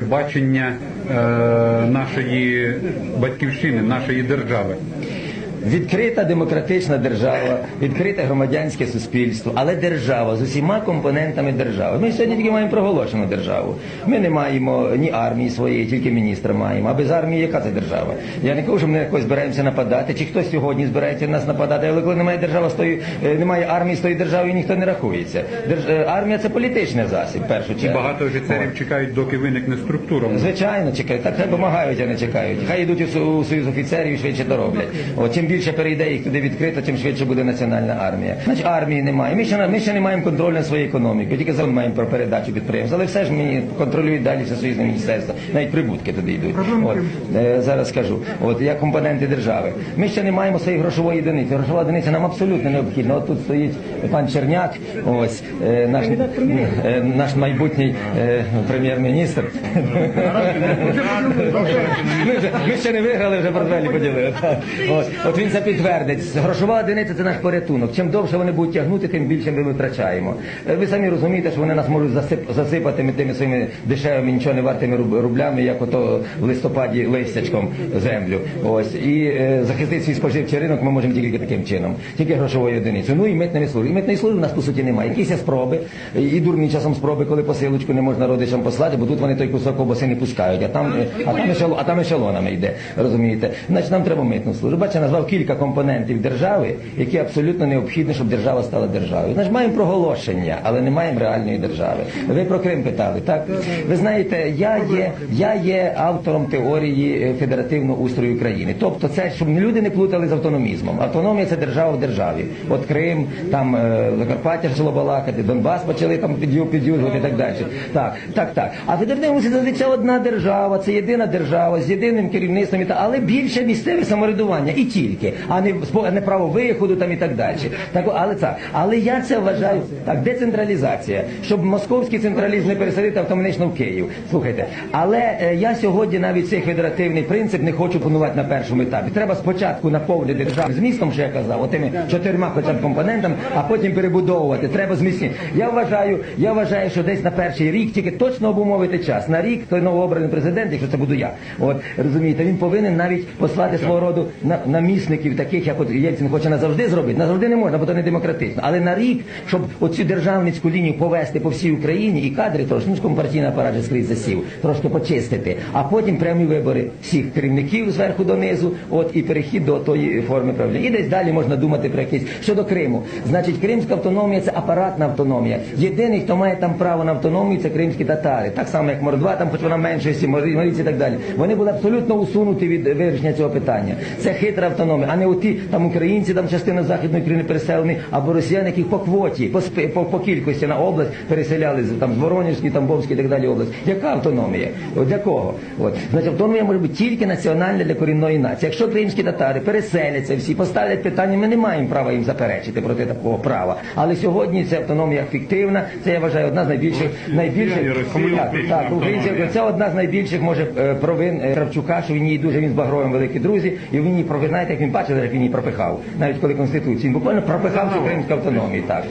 бачення е, нашої батьківщини, нашої держави. Відкрита демократична держава, відкрите громадянське суспільство, але держава з усіма компонентами держави. Ми сьогодні тільки маємо проголошену державу. Ми не маємо ні армії своєї, тільки міністра маємо. А без армії яка це держава? Я не кажу, що ми на когось збираємося нападати, чи хтось сьогодні збирається нас нападати, але коли немає держави з тої, е, немає армії з тої держави, ніхто не рахується. Держ... е, Армія це політичний засіб, першу І багато офіцерів чекають, доки виникне структура. Звичайно, чекають. Так хай допомагають, а не чекають. Хай йдуть у союз офіцерів і швидше то роблять. От чим більше перейде їх туди відкрито, тим швидше буде національна армія. Значить, армії немає. Ми ще ми ще не маємо контролю над своєю економікою. Тільки закон маємо про передачу підприємств. Але все ж мені контролюють далі все союзне міністерство. Навіть прибутки туди йдуть. От е, зараз скажу. От як компоненти держави. Ми ще не маємо своєї грошової одиниці. Грошова одиниця нам абсолютно необхідна. От тут стоїть пан Черняк, ось е, наш, е, наш майбутній е, прем'єр-міністр. Ми, ми ще не виграли, вже портфелі поділили. От, от він це підтвердить. Грошова одиниця це наш порятунок. Чим довше вони будуть тягнути, тим більше ми витрачаємо. Е, Ви самі розумієте, що вони нас можуть засип, засипати тими своїми дешевими, нічого не вартими рублями, як ото в листопаді листячком землю. Ось і е, захистити свій споживчий ринок ми можемо тільки таким чином, тільки грошовою одиницею. Ну і митними служби. І митної служби у нас по суті немає. Якісь є спроби, і дурні часом спроби, коли посилочку не можна родичам послати, бо тут вони той кусок ковбаси не пускають, а там, а там, а там ешелонами йде. Розумієте? Значить, нам треба митну службу. Бачите, назвав кілька компонентів держави, які абсолютно необхідні, щоб держава стала державою. Значить, маємо проголошення, але не маємо реальної держави. Ви про Крим питали, так? Ви знаєте, я є, я є автором теорії е, федеративного устрою України. Тобто, це щоб люди не плутали з автономізмом. Автономія це держава в державі. От Крим, там е, Закарпаття почало балакати, Донбас почали там під'ю- і так далі. Так, так, так. А федеративний устрій це одна держава, це єдина держава з єдиним керівництвом, але більше місцеве самоврядування і тільки, а не не право виходу там і так далі. Так, але це, але я це вважаю так, децентралізація, щоб московський централізм не пересадити автоматично в Київ. Слухайте, але е, я сьогодні навіть цей федеративний принцип не хочу панувати на першому етапі. Треба спочатку наповнити державу змістом, що я казав, отими чотирма хоча б компонентами, а потім перебудовувати. Треба зміцнити. Я вважаю, я вважаю, що десь на перший рік тільки точно обумовити час. На рік той новообраний президент, якщо це буду я. От розумієте, він повинен навіть послати свого роду на, намісників, таких як от Єльцин хоче назавжди зробити. Назавжди не можна, бо це не демократично. Але на рік, щоб оцю державницьку лінію повести по всій Україні і кадри трошки, ну ж апарат скрізь засів, трошки почистити, а потім прямі вибори всіх керівників зверху донизу, от і перехід до тої форми правління. І десь далі можна думати про якісь щодо Криму. Значить, кримська автономія це апаратна автономія. Єдиний, хто має там право на автономію, це кримські татари. Так само, як Мордва, там хоч вона меншості, Марійці і так далі. Вони були абсолютно усунуті від вирішення цього питання. Це хитра автономія, а не оті там українці, там частина західної України переселені, або росіяни, яких по квоті, по, по, по кількості на область переселяли там з Воронежської, Тамбовської і так далі область. Яка автономія? От для кого? От значить, автономія може бути тільки національна для корінної нації. Якщо кримські татари переселяться всі, поставлять питання, ми не маємо права їм заперечити проти такого права. Але сьогодні ця автономія фіктивна. Це я вважаю одна з найбільших найбільших так, так, українців. Це одна з найбільших може е, провин е, Кравчука, що він її дуже він з Багровим великі друзі, і він її провин, знаєте, як він бачив, як він її пропихав, навіть коли конституцію. Він буквально пропихав цю кримську автономію. Так.